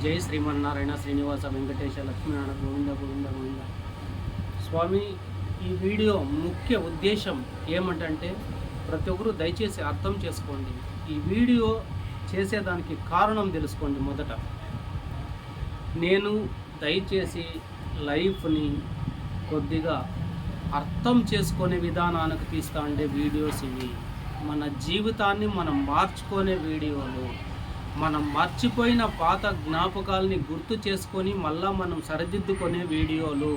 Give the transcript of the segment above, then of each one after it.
జై శ్రీమన్నారాయణ శ్రీనివాస వెంకటేశ లక్ష్మీనారాయణ గోవింద గోవింద గోవింద. స్వామి ఈ వీడియో ముఖ్య ఉద్దేశం ఏమంటంటే ప్రతి ఒక్కరూ దయచేసి అర్థం చేసుకోండి. ఈ వీడియో చేసేదానికి కారణం తెలుసుకోండి మొదట. నేను దయచేసి లైఫ్ని కొద్దిగా అర్థం చేసుకునే విధానానికి తీస్తా ఉండే వీడియోస్ ఇవి. మన జీవితాన్ని మనం మార్చుకునే వీడియోలు. మనం మర్చిపోయిన పాత జ్ఞాపకాలని గుర్తు చేసుకొని మళ్ళీ మనం సరిదిద్దుకునే వీడియోలు.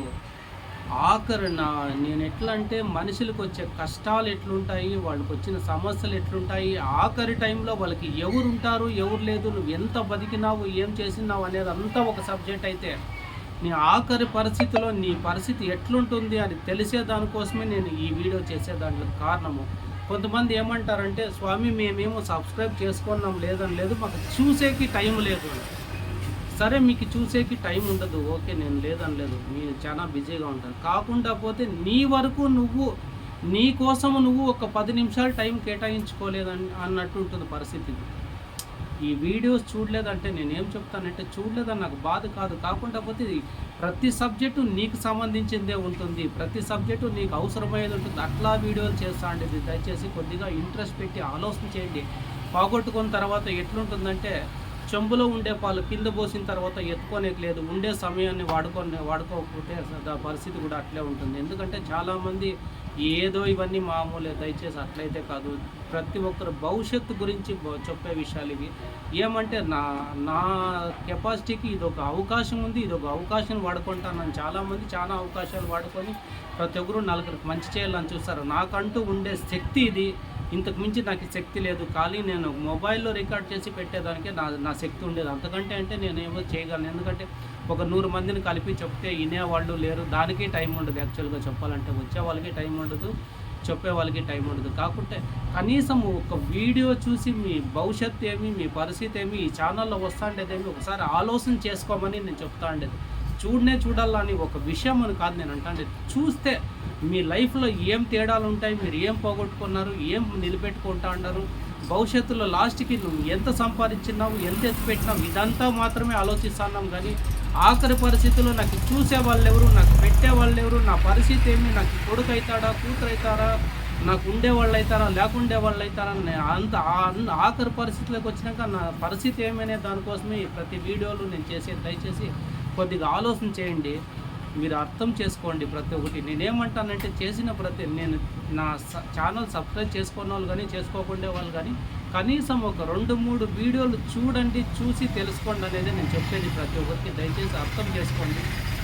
ఆఖరిన నేను ఎట్లా అంటే మనుషులకు వచ్చే కష్టాలు ఎట్లుంటాయి వాళ్ళకి వచ్చిన సమస్యలు ఎట్లుంటాయి ఆఖరి టైంలో వాళ్ళకి ఎవరు ఉంటారు ఎవరు లేదు నువ్వు ఎంత బతికినావు ఏం చేసినావు అనేది అంతా ఒక సబ్జెక్ట్ అయితే నీ ఆఖరి పరిస్థితిలో నీ పరిస్థితి ఎట్లుంటుంది అని తెలిసేదానికోసమే నేను ఈ వీడియో చేసేదానికి కారణము. కొంతమంది ఏమంటారంటే స్వామి మేమేమో సబ్స్క్రైబ్ చేసుకున్నాం లేదని లేదు మాకు చూసేకి టైం లేదు సరే మీకు చూసేకి టైం ఉండదు ఓకే నేను లేదని లేదు మీరు చాలా బిజీగా ఉంటారు. కాకుండా పోతే నీ వరకు నువ్వు నీ కోసం నువ్వు ఒక పది నిమిషాలు టైం కేటాయించుకోలేదని అన్నట్టు ఉంటుంది పరిస్థితి ఈ వీడియోస్ చూడలేదంటే నేను ఏం చెప్తానంటే చూడలేదని నాకు బాధ కాదు. కాకుండా పోతే ప్రతి సబ్జెక్టు నీకు సంబంధించిందే ఉంటుంది. ప్రతి సబ్జెక్టు నీకు అవసరమయ్యేది ఉంటుంది. అట్లా వీడియోలు చేస్తా అండి. దయచేసి కొద్దిగా ఇంట్రెస్ట్ పెట్టి ఆలోచన చేయండి. పోగొట్టుకున్న తర్వాత ఎట్లుంటుందంటే చెంబులో ఉండే పాలు కింద పోసిన తర్వాత ఎత్తుకోనేది లేదు ఉండే సమయాన్ని వాడుకొని వాడుకోకపోతే దా పరిస్థితి కూడా అట్లే ఉంటుంది. ఎందుకంటే చాలామంది ఏదో ఇవన్నీ మామూలే దయచేసి అట్లయితే కాదు. ప్రతి ఒక్కరు భవిష్యత్తు గురించి చెప్పే విషయాలు ఇవి. ఏమంటే నా నా కెపాసిటీకి ఇది ఒక అవకాశం ఉంది. ఇది ఒక అవకాశం వాడుకుంటానని చాలామంది చాలా అవకాశాలు వాడుకొని ప్రతి ఒక్కరు నలుగురికి మంచి చేయాలని చూస్తారు. నాకంటూ ఉండే శక్తి ఇది. ఇంతకు మించి నాకు శక్తి లేదు. ఖాళీ నేను మొబైల్లో రికార్డ్ చేసి పెట్టేదానికే నా నా శక్తి ఉండేది. అంతకంటే అంటే నేను ఏమో చేయగలను. ఎందుకంటే ఒక నూరు మందిని కలిపి చెప్తే వినేవాళ్ళు లేరు. దానికి టైం ఉండదు యాక్చువల్గా చెప్పాలంటే. వచ్చే వాళ్ళకి టైం ఉండదు. చెప్పే వాళ్ళకి టైం ఉండదు. కాకుంటే కనీసం ఒక వీడియో చూసి మీ భవిష్యత్తు ఏమి మీ పరిస్థితి ఏమి ఈ ఛానల్లో వస్తా ఒకసారి ఆలోచన చేసుకోమని నేను చెప్తా ఉండేది. చూడనే చూడాలా అని ఒక విషయం అని కాదు నేను అంటే చూస్తే మీ లైఫ్లో ఏం తేడాలు ఉంటాయి మీరు ఏం పోగొట్టుకున్నారు ఏం నిలబెట్టుకుంటా ఉన్నారు భవిష్యత్తులో లాస్ట్కి నువ్వు ఎంత సంపాదించినావు ఎంత ఎత్తిపెట్టినావు ఇదంతా మాత్రమే ఆలోచిస్తున్నాం. కానీ ఆఖరి పరిస్థితుల్లో నాకు చూసే వాళ్ళు ఎవరు నాకు పెట్టే వాళ్ళు ఎవరు నా పరిస్థితి ఏమి నాకు కొడుకు అవుతాడా కూతురు అవుతారా నాకు ఉండేవాళ్ళు అవుతారా లేకుండే వాళ్ళు అవుతారా నేను అంత ఆఖరి పరిస్థితులకు వచ్చినాక నా పరిస్థితి ఏమనే దానికోసమే ఈ ప్రతి వీడియోలు నేను చేసేది దయచేసి కొద్దిగా ఆలోచన చేయండి. మీరు అర్థం చేసుకోండి ప్రతి ఒక్కటి. నేనేమంటానంటే చేసిన ప్రతి నేను నా ఛానల్ సబ్స్క్రైబ్ చేసుకున్న వాళ్ళు కానీ చేసుకోకుండా వాళ్ళు కానీ కనీసం ఒక రెండు మూడు వీడియోలు చూడండి చూసి తెలుసుకోండి అనేది నేను చెప్పేది ప్రతి ఒక్కరికి. దయచేసి అర్థం చేసుకోండి.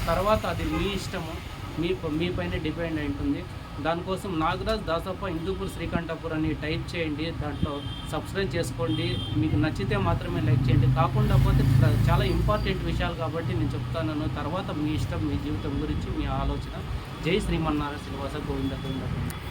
తర్వాత అది మీ ఇష్టము. మీ మీ పైన డిపెండ్ అయి ఉంటుంది. దానికోసం నాగరాజ్ దాసప్ప హిందూపూర్ శ్రీకంఠపూర్ అని టైప్ చేయండి దాంట్లో సబ్స్క్రైబ్ చేసుకోండి. మీకు నచ్చితే మాత్రమే లైక్ చేయండి. కాకుండా పోతే చాలా ఇంపార్టెంట్ విషయాలు కాబట్టి నేను చెప్తాను తర్వాత మీ ఇష్టం మీ జీవితం గురించి మీ ఆలోచన. జై శ్రీమన్నారాయణ శ్రీనివాస గోవింద గోవింద.